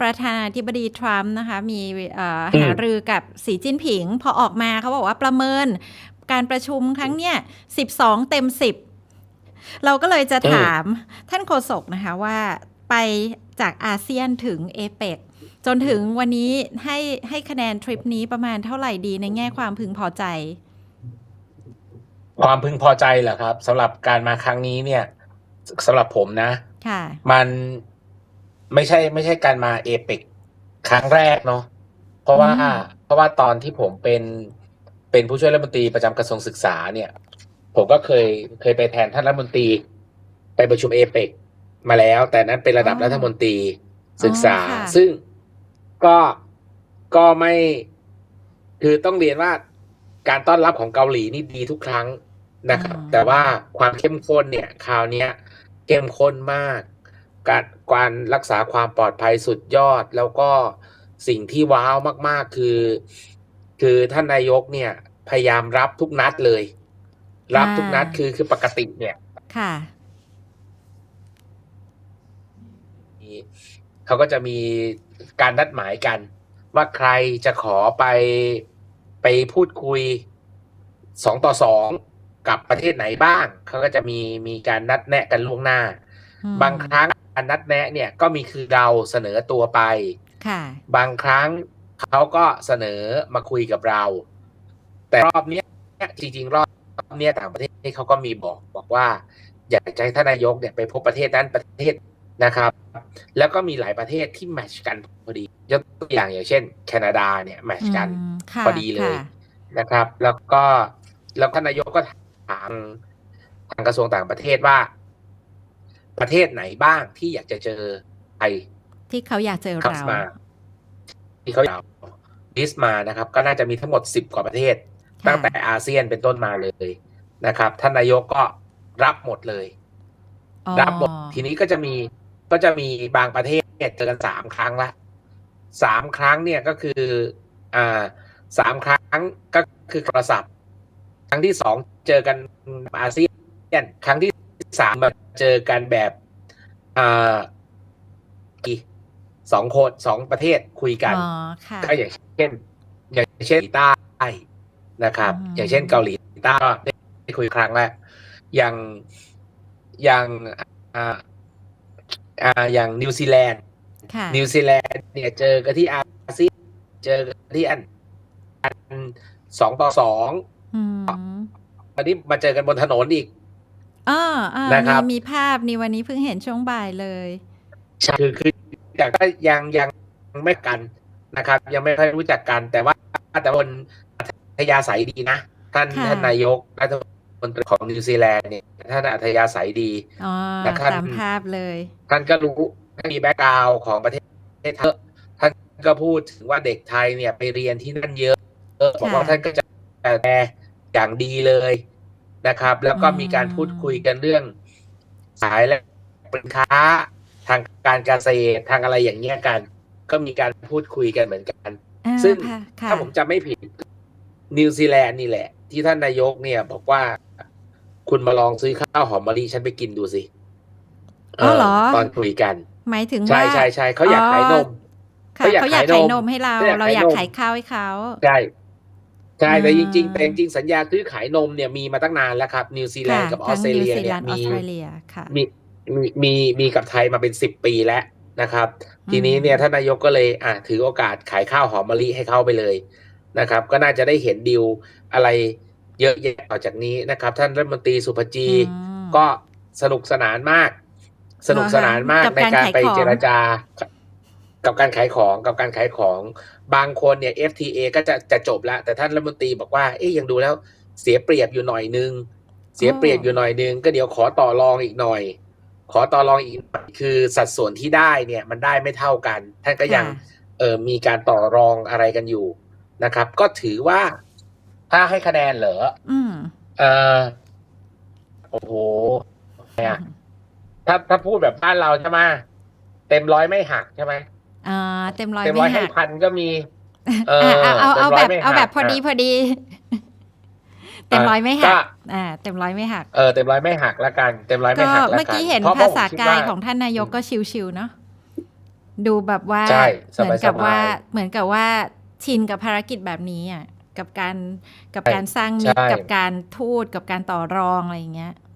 ประธานาธิบดีทรัมป์นะคะ มีเอ่ออืมหารือกับสีจิ้นผิง พอออกมาเขาบอกว่าประเมินการประชุมครั้งเนี้ย12 เต็ม 10 เราก็เลยจะถามท่านโฆษกนะคะว่าไปจากอาเซียนถึงเอเปกจนถึงวันนี้ให้ให้คะแนนทริปนี้ประมาณเท่าไหร่ดีในแง่ความพึงพอใจ ความพึงพอใจเหรอครับสำหรับการมาครั้งนี้เนี่ยสำหรับผมนะค่ะมัน ไม่ใช่ไม่ใช่การมาเอเปกครั้งแรกเนาะเพราะว่าอืม เพราะว่าตอนที่ผมเป็นเป็นผู้ช่วยรัฐมนตรีประจำกระทรวงศึกษาเนี่ย ผมก็เคยเคยไปแทนท่านรัฐมนตรี ไปประชุมเอเปกมาแล้ว แต่นั้นเป็นระดับอ๋อรัฐมนตรีศึกษาอ๋อค่ะ ซึ่งก็ก็ไม่คือต้องเรียนว่าการต้อนรับของเกาหลีนี่ดีทุกครั้งนะครับแต่ว่าความเข้มข้นเนี่ย คราวเนี้ย เข้มข้นมาก การการรักษาความปลอดภัยสุดยอด แล้วก็สิ่งที่ว้าวมาก ๆ คือ คือท่านนายกเนี่ย พยายามรับทุกนัดเลย รับทุกนัดอ่าคือคือปกติเนี่ย ค่ะเขาก็จะมีการนัดหมายกัน ว่าใครจะขอไปไปพูดคุยสองต่อสองกับประเทศไหนบ้าง เขาก็จะมีมีการนัดแนะกันล่วงหน้าอืมบางครั้ง การนัดแนะเนี่ยก็มีคือเราเสนอตัวไปค่ะบางครั้งเขาก็เสนอมาคุยกับเรา แต่รอบเนี้ยจริงๆ รอบเนี้ยต่างประเทศเขาก็มีบอกบอกว่า อยากจะให้ท่านนายกเนี่ยไปพบประเทศนั้นประเทศนะครับ แล้วก็มีหลายประเทศที่แมทชกันพอดียกตัวอย่างอย่างเช่น แคนาดาเนี่ยแมทชกันอืมค่ะพอดีเลยค่ะนะครับ แล้วก็แล้วท่านนายกก็ถามทางกระทรวงต่างประเทศว่า ประเทศไหนบ้างที่อยากจะเจอไทยที่เขาอยากเจอคัมเรามาที่เขาเอาลิสต์มานะครับ ก็น่าจะมีทั้งหมดสิบกว่าประเทศค่ะตั้งแต่อาเซียนเป็นต้นมาเลยนะครับท่านนายกก็รับหมดเลยอ๋อรับหมดทีนี้ก็จะมีก็จะมีบางประเทศเจอกันสามครั้งละสามครั้งเนี่ยก็คืออ่าสามครั้งก็คือโทรศัพท์ ครั้งที่สองเจอกันอาเซียน ครั้งที่สามมา เจอกันแบบอ่าสองคนสองประเทศคุยกันอ๋อค่ะก็อย่างเช่น อย่างเช่นเกาหลีใต้นะครับอืมอย่างเช่นเกาหลีใต้ก็ได้คุยครั้งแรกอย่างอย่างอ่าอ่าอย่างนิวซีแลนด์ค่ะนิวซีแลนด์เนี่ยเจอกันที่อาเซียนเจอกันที่อันอันสองต่อสองอืมวันนี้มาเจอกันบนถนนอีก อ่าอ่านะครับมีมีภาพนี่วันนี้เพิ่งเห็นช่วงบ่ายเลย คือคือแต่ก็ยังยังไม่กันนะครับ ยังไม่ค่อยรู้จักกัน แต่ว่าแต่คนอัธยาศัยดีนะ ท่านค่ะ ท่านนายกรัฐมนตรีของนิวซีแลนด์เนี่ยท่านอัธยาศัยดี อ๋อนะครับตามภาพเลย ท่านก็รู้ท่านมีแบ็กกราวของประเทศไทยเยอะท่านก็พูดถึงว่าเด็กไทยเนี่ยไปเรียนที่นั่นเยอะเออบอกว่าค่ะ ท่านก็จะดูแลอย่างดีเลย นะครับ แล้วก็มีการพูดคุยกันเรื่องสายและสินค้าทางการเกษตรทางอะไรอย่างเงี้ยกัน ก็มีการพูดคุยกันเหมือนกันอ่าซึ่งค่ะค่ะถ้าผมจำไม่ผิดนิวซีแลนด์นี่แหละ ที่ท่านนายกเนี่ยบอกว่าคุณมาลองซื้อข้าวหอมมะลิฉันไปกินดูสิอ๋อเหรอตอนคุยกัน หมายถึงใช่ว่าใช่ใช่เขาอยากขายนมค่ะเขาอยากเขาอยากขายนมขายนมให้เราเขาอยากเราขายอยากนมขายข้าวให้เขาใช่ ใช่แต่จอ่าริงๆแต่จริงๆสัญญาซื้อขายนมเนี่ยมีมาตั้งนานแล้วครับ นิวซีแลนค่ะด์กับออทั้สงเตรนิวเลียซีเนี่แลยนด์ออมีสเตรเลียค่ะมีมีมีมีกับไทยมาเป็นสิบปีแล้วนะครับอืมทีนี้เนี่ยท่านนายกก็เลยอะถือโอกาสขายข้าวหอมมะลิให้เขาไปเลยนะครับ ก็น่าจะได้เห็นดีลอะไรเยอะแยะต่อจากนี้นะครับ ท่านรัฐมนตรีสุภจีอืมก็สนุกสนานมาก สนุกสนานมากกับในการการขายไปของเจรจา กับการขายของกับการขายของ บางคนเนี่ย FTA ก็จะจะจบแล้ว แต่ท่านรัฐมนตรีบอกว่า เอ๊ยยังดูแล้วเสียเปรียบอยู่หน่อยนึง เสียเปรียบอยู่หน่อยนึง ก็เดี๋ยวขอต่อรองอีกหน่อย ขอต่อรองอีกหน่อยคือสัดส่วนที่ได้เนี่ยมันได้ไม่เท่ากัน ท่านก็ยังค่ะเออมีการต่อรองอะไรกันอยู่นะครับ ก็ถือว่าถ้าให้คะแนนเหรออืมเออโอ้โหเนี่ยถ้าถ้าพูดแบบบ้านเราใช่ไหมเต็มร้อยไม่หักใช่ไหม อ่าเต็มร้อยเต็มร้ไม่อยให้หักพันก็มี เอออ่าเอาเอาเต็มร้แบอยบไม่หักเอาแบบพอดีอะพอดี เต็มร้อยไม่หัก็กอ่า เต็มร้อยไม่หัก เออเต็มร้อยไม่หักละกันเต็มร้อยไม่ก็หักละกันเมื่อกี้เห็นพระภาษาผมคิดกายว่ของท่านนายกก็ชิวๆเนาะดูแบบว่าใช่เหมือนกับสบายๆว่า เหมือนกับว่าชินกับภารกิจแบบนี้อะ กับการกับใช่การสร้างมิตรใช่กับการทูตกับการต่อรองอะไรอย่างเงี้ย